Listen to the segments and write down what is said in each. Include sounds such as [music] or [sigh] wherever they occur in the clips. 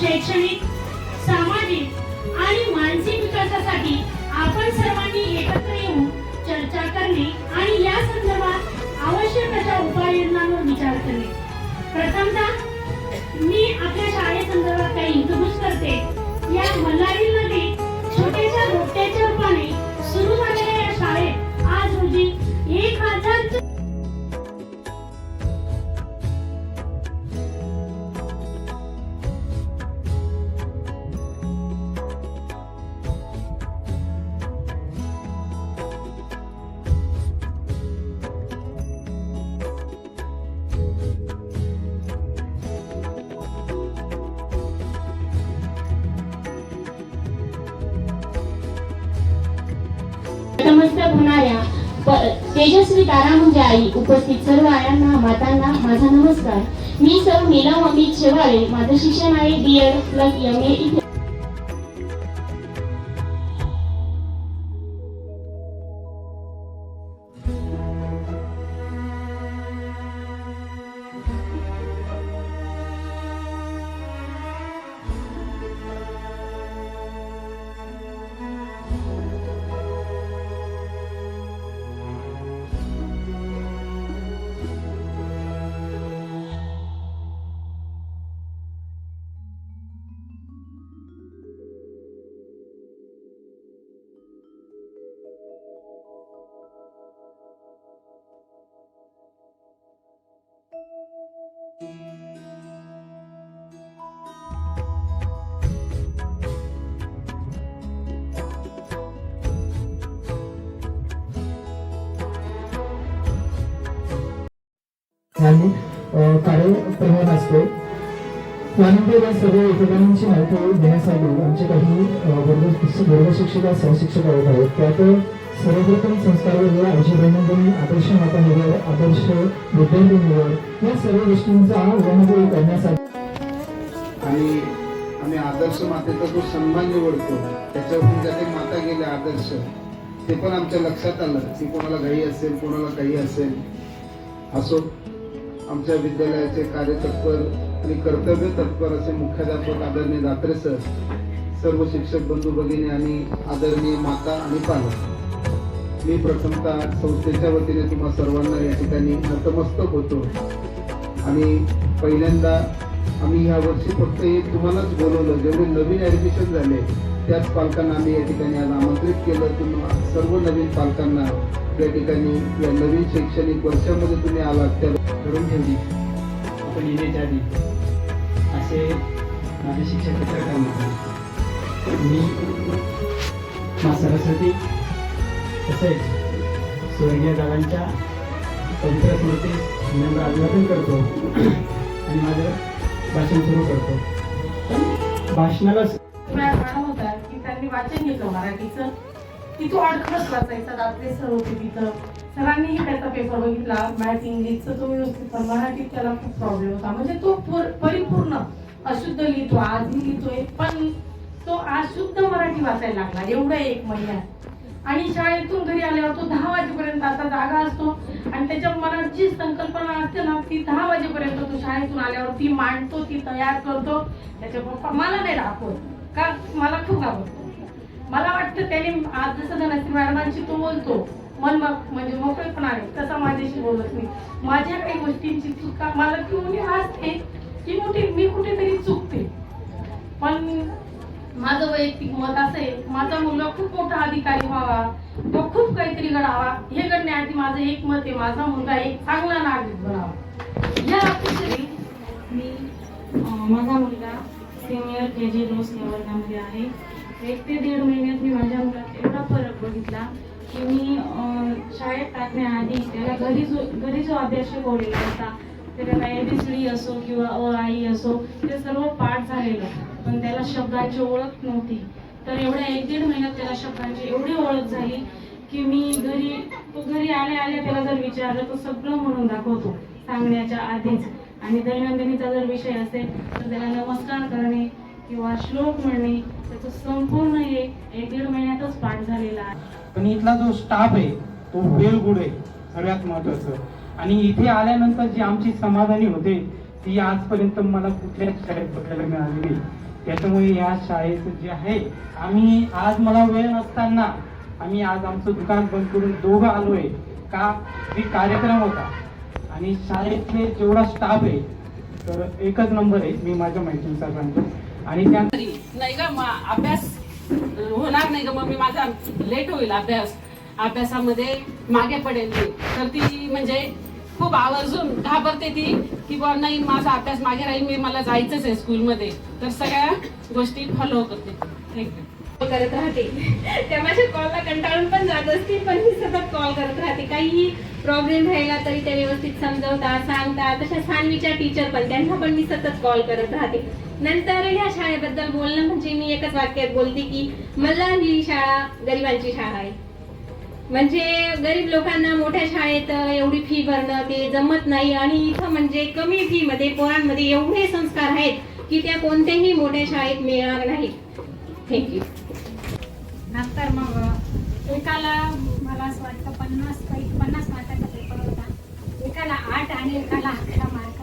शैक्षणिक सामाजिक आणि मानसिक विकासासाठी आपण सर्वांनी एकत्र येऊन चर्चा करणे आणि या संदर्भात आवश्यक अशा उपाययोजनांवर विचार करणे? प्रथमतः मी आपल्या शाळेसंदर्भात काही इंट्रोड्यूस करते. या मल्हारीमध्ये छोट्याशा नमस्कार होणाऱ्या तेजस्वी तारा म्हणजे आई उपस्थित सर्व आयांना मातांना माझा नमस्कार. मी सर नीलम अमित शेवाळे माझं शिक्षण आहे B Ed plus M A आणि अ, असतो. त्यानंतर या सर्व उपक्रमांची माहिती देण्यासाठी आमचे काही अ, वर्ग वर्ग सहशिक्षक आहेत. आहेत. त्यात सर्वप्रथम संस्कार वर्ग आजी आदर्श माता निवड आदर्श विद्यार्थी निवड या सर्व गोष्टींचा अनुभव करण्यासाठी. आणि आम्ही आदर्श मातेचा जो सन्मान निवडतो त्याच्यावरून ज्या काही माता गेल्या आदर्श ते पण आमच्या लक्षात आलं. की कोणाला घाई असेल कोणाला काही असेल असो. आमच्या विद्यालयाचे कार्यतत्पर आणि कर्तव्य तत्पर असे मुख्याध्यापक आदरणीय दात्रे सर सर्व शिक्षक बंधू भगिनी आणि आदरणीय माता आणि पालक. मी प्रथमतः संस्थेच्या वतीने तुम्हा सर्वांना या ठिकाणी नतमस्तक होतो. आणि पहिल्यांदा आम्ही ह्या वर्षी फक्त एक तुम्हालाच बोलवलं जेवढे नवीन ॲडमिशन झाले त्याच पालकांना आम्ही या ठिकाणी आज आमंत्रित केलं. तुम्हाला सर्व नवीन पालकांना या ठिकाणी या नवीन शैक्षणिक वर्षामध्ये तुम्ही आलात त्या करून ठेवली. आपण येण्याच्या आधी असे माझे शिक्षक पत्रकार मी मा सरस्वती तसेच स्वर्गीय दादांच्या पवित्र स्मृतीस विनम्र अभिवादन करतो. आणि माझं भाषण सुरू करतो. भाषणाला होता. त्यांनी वाचन घेतलं मराठीचं. की तो अडखळत वाचायचा रात्री सर होते तिथं. सरांनीही त्याचा पेपर बघितला. मॅथ इंग्लिशचं तो व्यवस्थित पण मराठीत त्याला खूप प्रॉब्लेम होता. म्हणजे तो परिपूर्ण अशुद्ध लिहितो आजही लिहितोय पण तो अशुद्ध मराठी वाचायला लागला एवढा एक महिन्यात. आणि शाळेतून घरी आल्यावर तो दहा वाजेपर्यंत आता जागा असतो. आणि त्याच्या मनात जी संकल्पना असते ना ती दहा वाजेपर्यंत तो शाळेतून आल्यावर ती मांडतो ती तयार करतो. त्याच्या पप्पा मला नाही दाखवत. का? मला खूप आवडतो. मला वाटतं त्याने आज जसं धनश्री मॅडमांशी तो बोलतो मन मग म्हणजे मोकळेपणाने तसा माझ्याशी बोलत नाही. माझ्या काही गोष्टींची चुका मला ती मुली असते की मोठी मी कुठेतरी चुकते. पण माझं वैयक्तिक मत असं आहे माझा मुलगा खूप मोठा अधिकारी व्हावा तो खूप काहीतरी घडावा हे घडण्याआधी माझं एक मत आहे माझा मुलगा एक चांगला नागरिक बनावा. या अपेक्षेने मी माझा मुलगा सिनियर के जी रोज लेवलमध्ये वर्गामध्ये आहे. एक ते दीड महिन्यात मी माझ्या मुलात एवढा फरक बघितला की मी शाळेत टाकण्याआधी त्याला घरी जो घरी जो अभ्यास शिकवलेला होता टी सी असो किंवा अ आई असो ते सर्व पाठ झालेलं. पण त्याला शब्दांची ओळख नव्हती. तर एवढ्या एक दीड महिन्यात त्याला शब्दांची एवढी ओळख झाली की मी घरी तो घरी आल्या आल्या त्याला जर विचारलं तो सगळं म्हणून दाखवतो सांगण्याच्या आधीच. आणि दैनंदिनीचा जर विषय असेल तर त्याला नमस्कार करणे किंवा श्लोक म्हणणे त्याचं संपूर्ण हे एक दीड महिन्यातच पाठ झालेला आहे. पण इथला जो स्टाफ आहे तो वेल गुड आहे सगळ्यात महत्वाचं. आणि इथे आल्यानंतर जी आमची समाधानी होते ती आजपर्यंत मला कुठल्याच शाळेत बघायला मिळाली नाही. त्याच्यामुळे या शाळेचं जे आहे आम्ही आज मला वेळ नसताना आम्ही आज आमचं दुकान बंद करून दोघं आलोय. का? की कार्यक्रम होता. आणि शाळेतले जेवढा स्टाफ आहे तर एकच नंबर आहे मी माझ्या माहितीनुसार सांगतो आणि त्या तरी. नाही ग अभ्यास होणार नाही ग मग मी माझा लेट होईल अभ्यास. अभ्यासामध्ये मागे पडेल मी. तर ती म्हणजे खूप आवर्जून घाबरते ती की बुवा नाही माझा अभ्यास मागे राहील मी मला जायचंच आहे स्कूलमध्ये. तर सगळ्या गोष्टी फॉलो करते. थँक्यू करत राहते. [laughs] त्या माझ्या कॉलला कंटाळून पण जात असतील पण ही सतत कॉल करत राहते. काहीही प्रॉब्लेम राहिला तरी त्या व्यवस्थित समजवतात सांगतात तशा सानवीच्या टीचर पण त्यांना पण मी सतत कॉल करत राहते. नंतर ह्या शाळेबद्दल बोलणं म्हणजे मी एकच वाक्यात बोलते की मला ही शाळा गरिबांची शाळा आहे. म्हणजे गरीब लोकांना मोठ्या शाळेत एवढी फी भरणं ते जमत नाही आणि इथं म्हणजे कमी फी मध्ये पोरांमध्ये एवढे संस्कार आहेत की त्या कोणत्याही मोठ्या शाळेत मिळणार नाहीत. थँक्यू नंतर मग एकाला मला असं वाटतं पन्नास काही पन्नास मार्काचा पेपर होता. एकाला आठ आणि एकाला अकरा मार्क.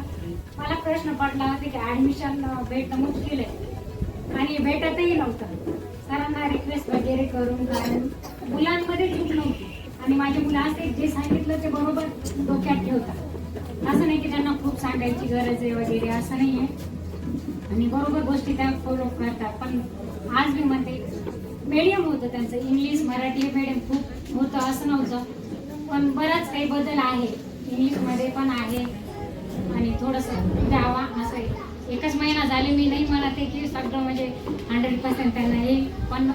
मला प्रश्न पडला होता की ॲडमिशन भेटणं मुश्किल आहे आणि भेटतही नव्हतं. सरांना रिक्वेस्ट वगैरे करून कारण मुलांमध्ये चूक नव्हती. आणि माझे मुलं असे जे सांगितलं ते बरोबर डोक्यात ठेवतात. असं नाही की त्यांना खूप सांगायची गरज आहे वगैरे असं नाही आहे आणि बरोबर गोष्टी त्या फॉलो करतात. पण आज मी म्हणते मीडियम होतं त्यांचं. इंग्लिश मराठी मिडियम खूप होतं असं नव्हतं. पण बराच काही बदल आहे. इंग्लिशमध्ये पण आहे. आणि थोडंसं द्यावा असं आहे. एकच महिना झाले मी नाही म्हणत आहे की सगळं म्हणजे हंड्रेड पर्सेंट त्यांना येईल पण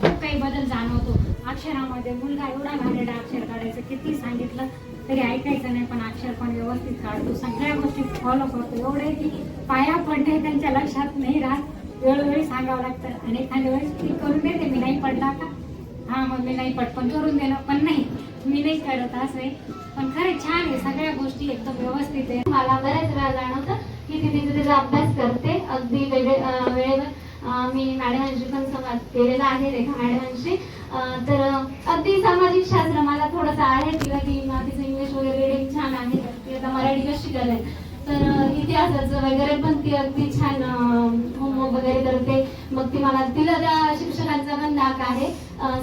खूप काही बदल जाणवतो. अक्षरामध्ये मुलगा एवढा घाणेरडा अक्षर काढायचं किती सांगितलं तरी ऐकायचं नाही पण अक्षर पण व्यवस्थित काढतो. सगळ्या गोष्टी फॉलो करतो. एवढे की पाया पडणे त्यांच्या लक्षात नाही राहत. वेळोवेळी सांगावं लागतं. आणि एखाद्या वेळेस ती करून देते मी नाही पडला का? हा मग मी नाही पटपण करून देणं पण नाही. मी नाही करत असं आहे. पण खरे छान आहे सगळ्या गोष्टी एकदम व्यवस्थित आहे. मला बऱ्याच वेळा जाणवतं. की ती तिचा तिचा अभ्यास करते. अगदी वेगळे वेळेवर मी मॅडमांशी पण संवाद केलेला आहे रेखा मॅडमांशी. तर अगदी सामाजिक शास्त्र मला थोडंसं आहे. तिला की तिचं इंग्लिश वगैरे रिडिंग छान आहे. ती आता मराठी कशी करेल? तर इतिहासाचं वगैरे पण ती अगदी छान मग ती मला तिला त्या शिक्षकांचा पण धाक आहे.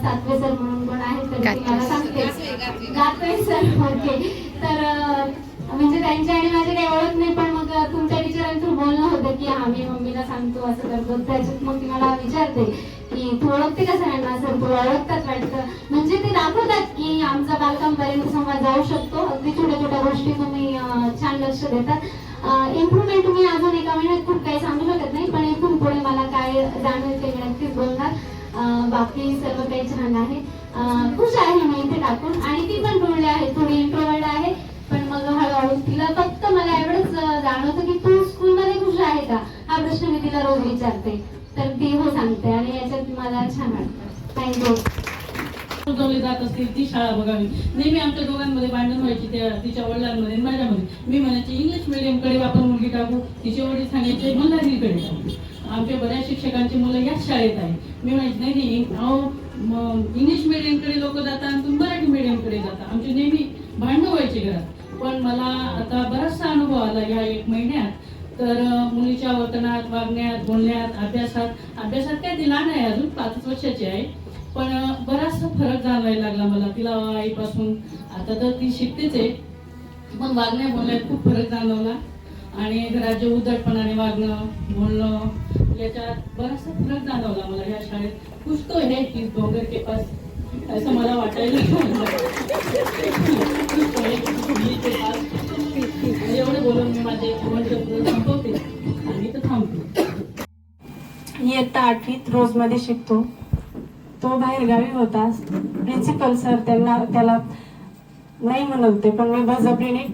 सातवे सर म्हणून पण आहे तर ती मला सांगते. Gatve sir okay. तर म्हणजे त्यांची आणि माझी काही ओळख नाही पण मग तुमच्या टीचरांचं बोलणं होतं की हा मी मम्मीला सांगतो असं करतो. त्याच्यात मग ती मला विचारते की तू ओळखते का सरांना? सर तू ओळखतात वाटतं. म्हणजे ते दाखवतात की आमचा बालकांपर्यंत संवाद जाऊ शकतो. अगदी छोट्या छोट्या गोष्टी तुम्ही छान लक्ष देतात. इम्प्रुव्हमेंट तुम्ही अजून एका महिन्यात खूप काही सांगू शकत नाही पण इथून पुढे मला काय जाणवेल ते मी नक्कीच बोलणार. बाकी सर्व काही छान आहे. खुश आहे मी इथे टाकून. आणि ती पण बोलली आहे थोडी इंट्रोवर्ड आहे. पण मग हळूहळू तिला फक्त मला एवढंच जाणवतं की तू स्कूलमध्ये खुश आहे का? हा प्रश्न मी तिला रोज विचारते. तर ती हो सांगते आणि याच्यात मला छान वाटतं. थँक्यू सुचवली जात असतील ती शाळा बघावी. नेहमी आमच्या दोघांमध्ये भांडण व्हायची त्या तिच्या वडिलांमध्ये माझ्यामध्ये. मी म्हणायचे इंग्लिश मिडियमकडे आपण मुलगी टाकू. तिचे वडील सांगायचे मल्हारीकडे टाकू. आमच्या बऱ्याच शिक्षकांची मुलं याच शाळेत आहे मी माहिती नाही नाही अहो इंग्लिश मिडियमकडे लोक जातात आणि तुम्ही मराठी मिडियमकडे जाता आमची नेहमी भांडणं व्हायची घरात. पण मला आता बराचसा अनुभव आला या एक महिन्यात. तर मुलीच्या वर्तनात वागण्यात बोलण्यात अभ्यासात अभ्यासात काय ती लहान आहे अजून पाच वर्षाची आहे. पण बराचसा फरक जाणवायला लागला मला. तिला आईपासून आता तर ती शिकतेच आहे. पण वागण्या बोलण्यात खूप फरक जाणवला. आणि घरात जे उद्धटपणाने वागणं बोलणं याच्यात बराचसा फरक जाणवला मला या शाळेत. कुछ तो है की डोंगर के पास. असं मला वाटायला एवढं बोलून मी माझे संपवते. आणि इथं थांबते. इयत्ता आठवीत रोजमध्ये शिकतो. तो बाहेर गावी होता. प्रिन्सिपल सर त्यांना त्याला नाही म्हणत होते पण मी बळजबरीने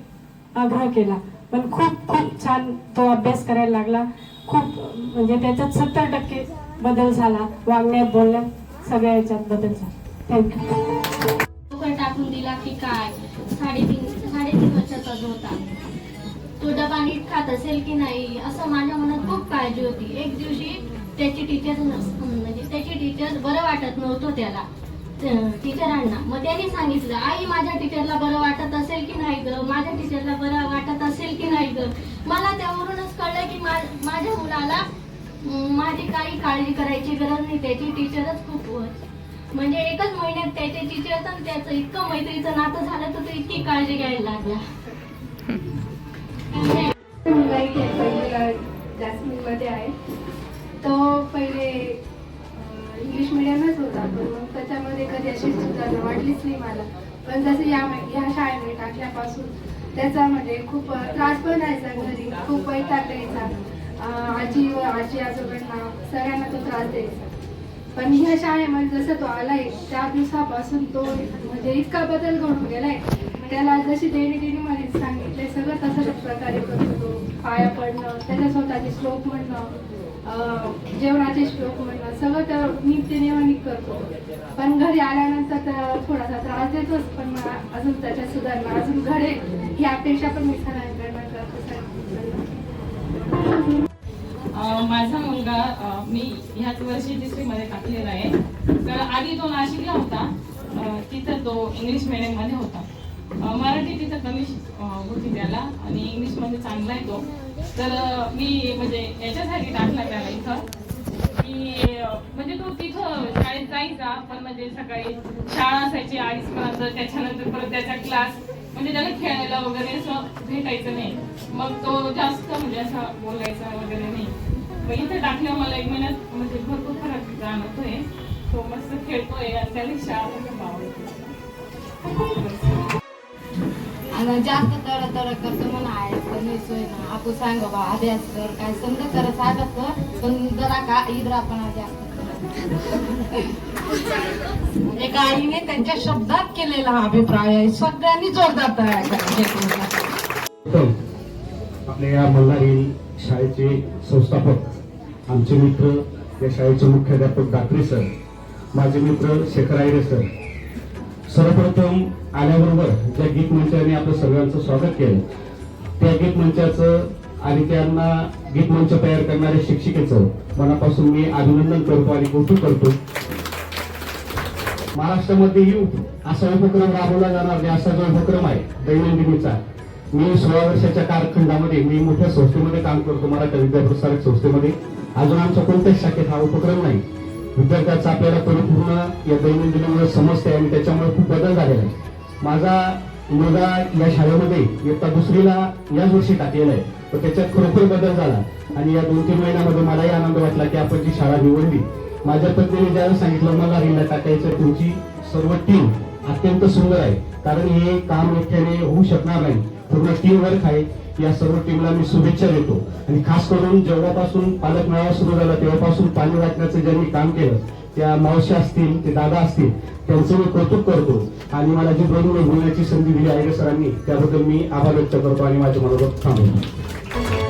आग्रह केला. पण खूप खूप छान तो अभ्यास करायला लागला. खूप म्हणजे त्याच्यात सत्तर टक्के बदल झाला. वागण्यात बोलण्यात सगळ्या याच्यात बदल झाला. थँक्यू लवकर टाकून दिला की काय? साडेतीन साडेतीन वर्षाचा जो होता तो डबा नीट खात असेल की नाही असं माझ्या मनात खूप काळजी होती. एक दिवशी त्याची टीचर म्हणजे त्याची टीचर बरं वाटत नव्हतं त्याला टीचरांना मग त्यांनी सांगितलं आई माझ्या टीचरला बरं वाटत असेल की नाही ग? माझ्या टीचरला बरं होतं. मला त्यावरूनच कळलं की माझ्या मुलाला माझी काही काळजी करायची गरज नाही त्याची टीचरच खूप म्हणजे एकच महिन्यात त्याचे टीचर आणि त्याचं इतकं मैत्रीचं नातं झालं तर तो इतकी काळजी घ्यायला लागला. मुलगा आहे जास्मिनमध्ये आहे. तो पहिले इंग्लिश मिडियमच होता पण मग त्याच्यामध्ये कधी अशी सुधारणा वाटलीच नाही मला. पण जसं या ह्या शाळेमध्ये टाकल्यापासून त्याचा म्हणजे खूप त्रास पण राहायचा घरी. खूप वैताग द्यायचा आजी व आजी आजोबांना सगळ्यांना तो त्रास द्यायचा. पण ह्या शाळेमध्ये जसं तो आलाय त्या दिवसापासून तो म्हणजे इतका बदल घडून गेलाय. त्याला जशी देणी देणी मध्ये सांगितले सगळं तसंच प्रकारे करतो तो. पाया पडणं त्याच्या स्वतःचे श्लोक म्हणणं. जेवणाचे श्लोक म्हणणं सगळं तर नित्य नियमाने करतो. पण घरी आल्यानंतर तर थोडासा त्रास देतोच पण मला अजून त्याच्यात सुधारणा अजून घडे ही अपेक्षा पण मी सगळ्यांकडनं करतो. माझा मुलगा मी ह्याच वर्षी डिस्ट्रिक्टमध्ये टाकलेला आहे. तर आधी तो नाशिकला होता. तिथं तो इंग्लिश मिडियममध्ये होता. मराठी तिथं कमी होती त्याला. आणि इंग्लिशमध्ये चांगला आहे तो. तर मी म्हणजे याच्यासाठी टाकला त्याला इथं की म्हणजे तो तिथं शाळेत जायचा पण म्हणजे सकाळी शाळा असायची आईस पर्यंत त्याच्यानंतर परत त्याचा क्लास म्हणजे त्याला खेळायला वगैरे असं भेटायचं नाही. मग तो जास्त म्हणजे असं बोलायचा वगैरे नाही. मग इथे टाकल्यावर मला एक महिन्यात म्हणजे भरपूर फरक जाणवतोय. तो मस्त खेळतोय आणि त्याला शाळा पण खूप आणि जास्त तड तड करतो म्हणा पण सोय ना आपण सांग बा अभ्यास कर काय समजा कर सांगत कर पण जरा का इद्रापणा जास्त एका आईने त्यांच्या शब्दात केलेला हा अभिप्राय आहे. सगळ्यांनी जोरदार तयार आपल्या या मल्हारी शाळेचे संस्थापक आमचे मित्र या शाळेचे मुख्याध्यापक डाकरे सर माझे मित्र शेखर आयरे सर. सर्वप्रथम आल्याबरोबर ज्या गीत मंचाने आपलं सगळ्यांचं स्वागत केलं त्या गीत मंचाचं आणि त्यांना गीत मंच तयार करणाऱ्या शिक्षिकेचं मनापासून मी अभिनंदन करतो आणि कौतुक करतो. महाराष्ट्रामध्ये युथ असा उपक्रम राबवला जाणार नाही असा जो उपक्रम आहे दैनंदिनीचा मी सोळा वर्षाच्या कालखंडामध्ये मी मोठ्या संस्थेमध्ये काम करतो मराठा विद्याप्रसारक संस्थेमध्ये. अजून आमच्या कोणत्याच शाखेत हा उपक्रम नाही. विद्यार्थ्याचा आपल्याला परिपूर्ण या दैनंदिनीमुळे समजते आणि त्याच्यामुळे खूप बदल झालेला आहे. माझा मुलगा या शाळेमध्ये इयत्ता दुसरीला याच वर्षी टाकलेला आहे. तर त्याच्यात खरोखर बदल झाला. आणि या दोन तीन महिन्यामध्ये मलाही आनंद वाटला की आपण जी शाळा निवडली माझ्या पत्नीने ज्यावेळेस सांगितलं मला रिंगला टाकायचं तुमची सर्व टीम अत्यंत सुंदर आहे. कारण हे काम एकट्याने होऊ शकणार नाही. पूर्ण टीम वर्क आहे. या सर्व टीमला मी शुभेच्छा देतो. आणि खास करून जेव्हापासून पालक मेळावा सुरू झाला तेव्हापासून पाणी वाटण्याचं ज्यांनी काम केलं त्या मावशी असतील ते दादा असतील त्यांचं मी कौतुक करतो. आणि मला जी दोन बोलण्याची संधी दिली आहे सरांनी त्याबद्दल मी आभार व्यक्त करतो आणि माझ्या मनोगत थांबवतो